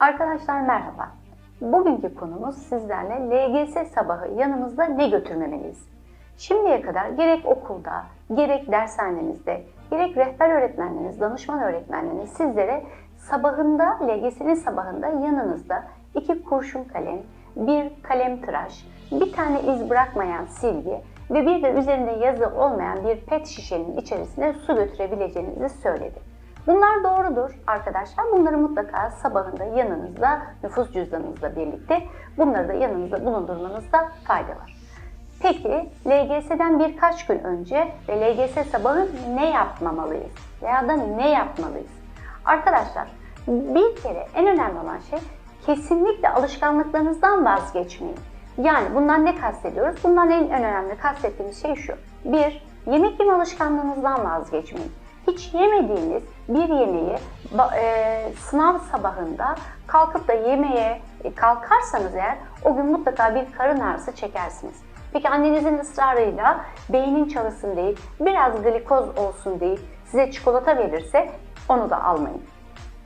Arkadaşlar merhaba. Bugünkü konumuz sizlerle LGS sabahı yanımızda ne götürmemeliyiz? Şimdiye kadar gerek okulda, gerek dershanenizde, gerek rehber öğretmenleriniz, danışman öğretmenleriniz sizlere sabahında, LGS'nin sabahında yanınızda iki kurşun kalem, bir kalem tıraş, bir tane iz bırakmayan silgi ve bir de üzerinde yazı olmayan bir pet şişenin içerisine su götürebileceğinizi söyledi. Bunlar doğrudur arkadaşlar. Bunları mutlaka sabahında yanınızda, nüfus cüzdanınızla birlikte bunları da yanınızda bulundurmanızda fayda var. Peki LGS'den birkaç gün önce ve LGS sabahı ne yapmamalıyız? Veya da ne yapmalıyız? Arkadaşlar bir kere en önemli olan şey kesinlikle alışkanlıklarınızdan vazgeçmeyin. Yani bundan ne kastediyoruz? Bundan en önemli kastettiğimiz şey şu. Bir, yemek yeme alışkanlığınızdan vazgeçmeyin hiç yemediğiniz bir yemeği e, sınav sabahında kalkıp da yemeye e, kalkarsanız eğer o gün mutlaka bir karın ağrısı çekersiniz. Peki annenizin ısrarıyla beynin çalışsın değil, biraz glikoz olsun değil size çikolata verirse onu da almayın.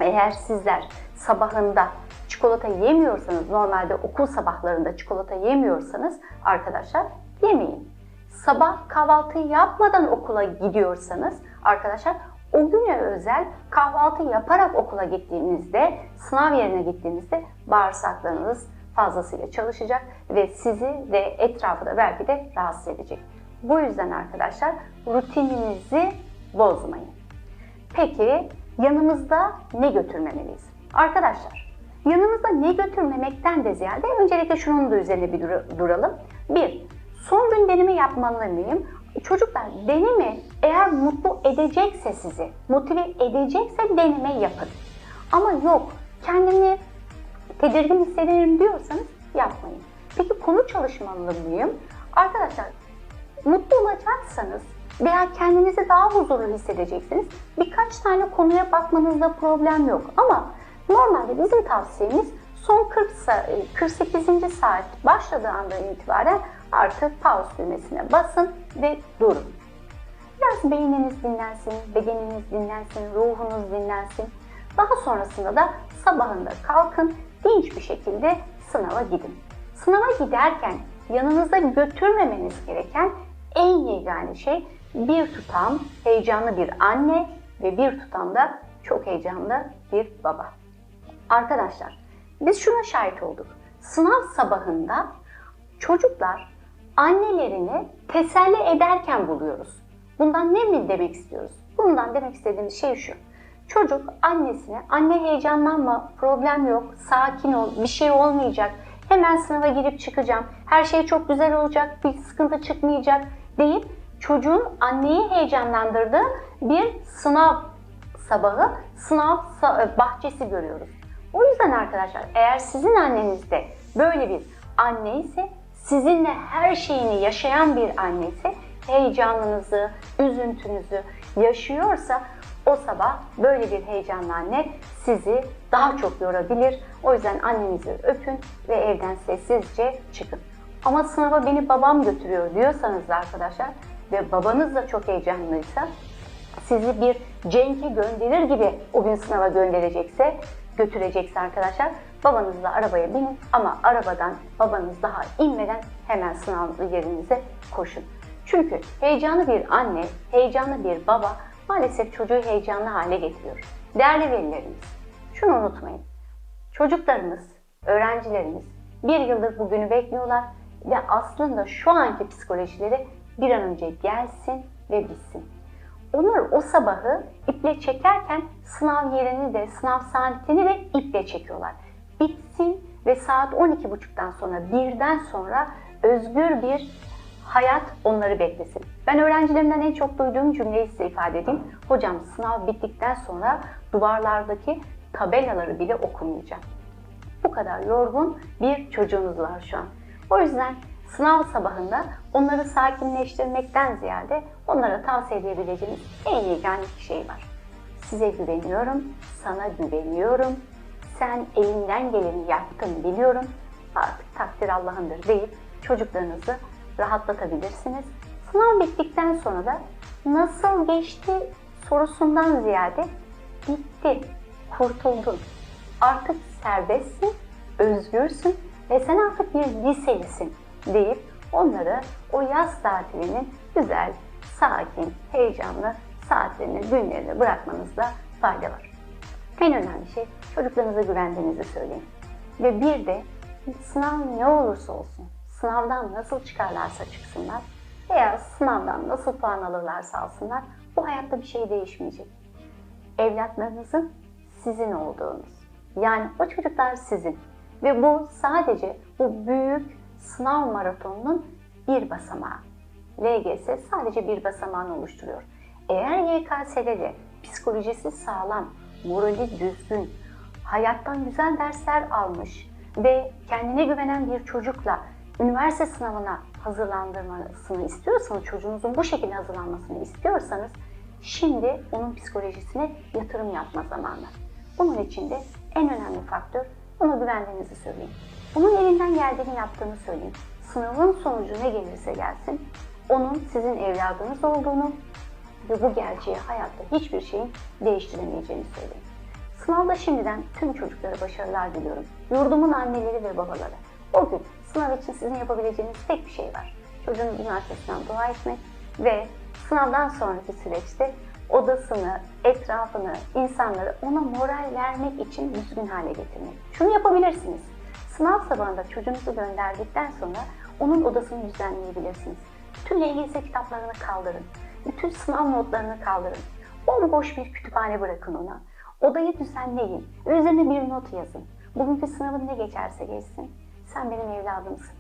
Eğer sizler sabahında çikolata yemiyorsanız, normalde okul sabahlarında çikolata yemiyorsanız arkadaşlar yemeyin. Sabah kahvaltı yapmadan okula gidiyorsanız arkadaşlar o güne özel kahvaltı yaparak okula gittiğinizde, sınav yerine gittiğinizde bağırsaklarınız fazlasıyla çalışacak ve sizi ve etrafı da belki de rahatsız edecek. Bu yüzden arkadaşlar rutininizi bozmayın. Peki yanımızda ne götürmemeliyiz? Arkadaşlar yanımızda ne götürmemekten de ziyade öncelikle şunun da üzerine bir duralım. Bir, son gün deneme yapmalı mıyım? Çocuklar deneme eğer mutlu edecekse sizi, motive edecekse deneme yapın. Ama yok kendimi tedirgin hissederim diyorsanız yapmayın. Peki konu çalışmalı mıyım? Arkadaşlar mutlu olacaksanız veya kendinizi daha huzurlu hissedeceksiniz. Birkaç tane konuya bakmanızda problem yok. Ama normalde bizim tavsiyemiz son 40 48. saat başladığı andan itibaren artık pause düğmesine basın ve durun. Biraz beyniniz dinlensin, bedeniniz dinlensin, ruhunuz dinlensin. Daha sonrasında da sabahında kalkın, dinç bir şekilde sınava gidin. Sınava giderken yanınızda götürmemeniz gereken en yegane şey bir tutam heyecanlı bir anne ve bir tutam da çok heyecanlı bir baba. Arkadaşlar biz şuna şahit olduk. Sınav sabahında çocuklar annelerini teselli ederken buluyoruz. Bundan ne mi demek istiyoruz? Bundan demek istediğimiz şey şu. Çocuk annesine anne heyecanlanma, problem yok, sakin ol, bir şey olmayacak. Hemen sınava girip çıkacağım. Her şey çok güzel olacak, bir sıkıntı çıkmayacak deyip çocuğun anneyi heyecanlandırdığı bir sınav sabahı, sınav bahçesi görüyoruz. O yüzden arkadaşlar eğer sizin annenizde böyle bir anne ise sizinle her şeyini yaşayan bir anne ise heyecanınızı, üzüntünüzü yaşıyorsa o sabah böyle bir heyecanlı anne sizi daha çok yorabilir. O yüzden annenizi öpün ve evden sessizce çıkın. Ama sınava beni babam götürüyor diyorsanız da arkadaşlar ve babanız da çok heyecanlıysa sizi bir cenke gönderir gibi o gün sınava gönderecekse götürecekse arkadaşlar babanızla arabaya binin ama arabadan babanız daha inmeden hemen sınav yerinize koşun. Çünkü heyecanlı bir anne, heyecanlı bir baba maalesef çocuğu heyecanlı hale getiriyor. Değerli velilerimiz, şunu unutmayın. Çocuklarımız, öğrencilerimiz bir yıldır bugünü bekliyorlar ve aslında şu anki psikolojileri bir an önce gelsin ve bitsin. Onlar o sabahı iple çekerken sınav yerini de, sınav saatini de iple çekiyorlar. Bitsin ve saat 12.30'dan sonra, birden sonra özgür bir hayat onları beklesin. Ben öğrencilerimden en çok duyduğum cümleyi size ifade edeyim. Hocam sınav bittikten sonra duvarlardaki tabelaları bile okumayacağım. Bu kadar yorgun bir çocuğunuz var şu an. O yüzden sınav sabahında onları sakinleştirmekten ziyade onlara tavsiye edebileceğiniz en yegane şey var. Size güveniyorum, sana güveniyorum, sen elinden geleni yaptın biliyorum, artık takdir Allah'ındır deyip çocuklarınızı rahatlatabilirsiniz. Sınav bittikten sonra da nasıl geçti sorusundan ziyade bitti, kurtuldun. Artık serbestsin, özgürsün ve sen artık bir liselisin deyip onları o yaz tatilinin güzel, sakin, heyecanlı saatlerini, günlerini bırakmanızda fayda var. En önemli şey çocuklarınıza güvendiğinizi söyleyin. Ve bir de sınav ne olursa olsun, sınavdan nasıl çıkarlarsa çıksınlar veya sınavdan nasıl puan alırlarsa alsınlar bu hayatta bir şey değişmeyecek. Evlatlarınızın sizin olduğunuz. Yani o çocuklar sizin. Ve bu sadece bu büyük sınav maratonunun bir basamağı. LGS sadece bir basamağını oluşturuyor. Eğer YKS'de de psikolojisi sağlam, morali düzgün, hayattan güzel dersler almış ve kendine güvenen bir çocukla üniversite sınavına hazırlandırmasını istiyorsanız, çocuğunuzun bu şekilde hazırlanmasını istiyorsanız şimdi onun psikolojisine yatırım yapma zamanı. Bunun için de en önemli faktör ona güvendiğinizi söyleyin. Onun elinden geldiğini yaptığını söyleyin. Sınavın sonucu ne gelirse gelsin, onun sizin evladınız olduğunu ve bu gerçeği hayatta hiçbir şeyin değiştiremeyeceğini söyleyin. Sınavda şimdiden tüm çocuklara başarılar diliyorum. Yurdumun anneleri ve babaları. O gün sınav için sizin yapabileceğiniz tek bir şey var. Çocuğunuzun arkasından dua etmek ve sınavdan sonraki süreçte odasını, etrafını, insanları ona moral vermek için düzgün hale getirmek. Şunu yapabilirsiniz. Sınav sabahında çocuğunuzu gönderdikten sonra onun odasını düzenleyebilirsiniz. Bütün LGS kitaplarını kaldırın. Bütün sınav notlarını kaldırın. Bomboş bir kütüphane bırakın ona. Odayı düzenleyin. Üzerine bir not yazın. Bugünkü sınavın ne geçerse geçsin. Sen benim evladımsın.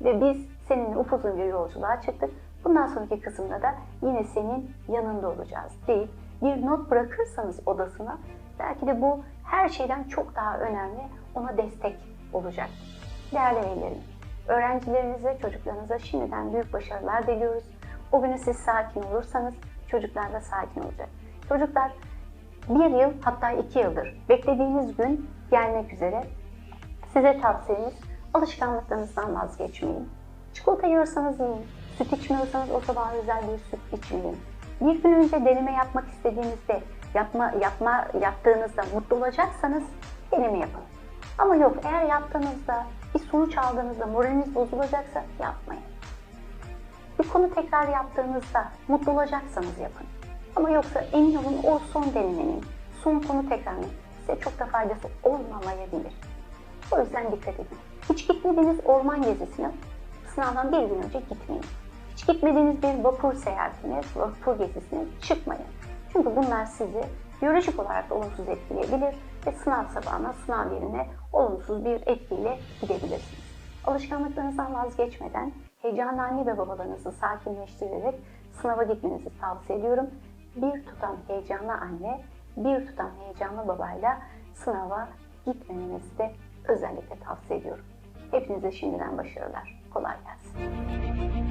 Ve biz seninle upuzun bir yolculuğa çıktık. Bundan sonraki kısımda da yine senin yanında olacağız deyip bir not bırakırsanız odasına belki de bu her şeyden çok daha önemli ona destek olacak. Değerli velilerim, öğrencilerinize, çocuklarınıza şimdiden büyük başarılar diliyoruz. O günü siz sakin olursanız çocuklar da sakin olacak. Çocuklar bir yıl hatta iki yıldır beklediğiniz gün gelmek üzere. Size tavsiyemiz alışkanlıklarınızdan vazgeçmeyin. Çikolata yiyorsanız yiyin. Süt içmiyorsanız o sabah özel bir süt içmeyin. Bir gün önce deneme yapmak istediğinizde, yapma, yapma, yaptığınızda mutlu olacaksanız deneme yapın. Ama yok eğer yaptığınızda bir sonuç aldığınızda moraliniz bozulacaksa yapmayın. Bir konu tekrar yaptığınızda mutlu olacaksanız yapın. Ama yoksa emin olun o son denemenin, son konu tekrarının size çok da faydası olmamayabilir. O yüzden dikkat edin. Hiç gitmediğiniz orman gezisine sınavdan bir gün önce gitmeyin. Hiç gitmediğiniz bir vapur seyahatine, vapur gezisine çıkmayın. Çünkü bunlar sizi biyolojik olarak da olumsuz etkileyebilir ve sınav sabahına, sınav yerine olumsuz bir etkiyle gidebilirsiniz. Alışkanlıklarınızdan vazgeçmeden heyecanlı anne ve babalarınızı sakinleştirerek sınava gitmenizi tavsiye ediyorum. Bir tutam heyecanlı anne, bir tutam heyecanlı babayla sınava gitmemenizi de özellikle tavsiye ediyorum. Hepinize şimdiden başarılar. Kolay gelsin.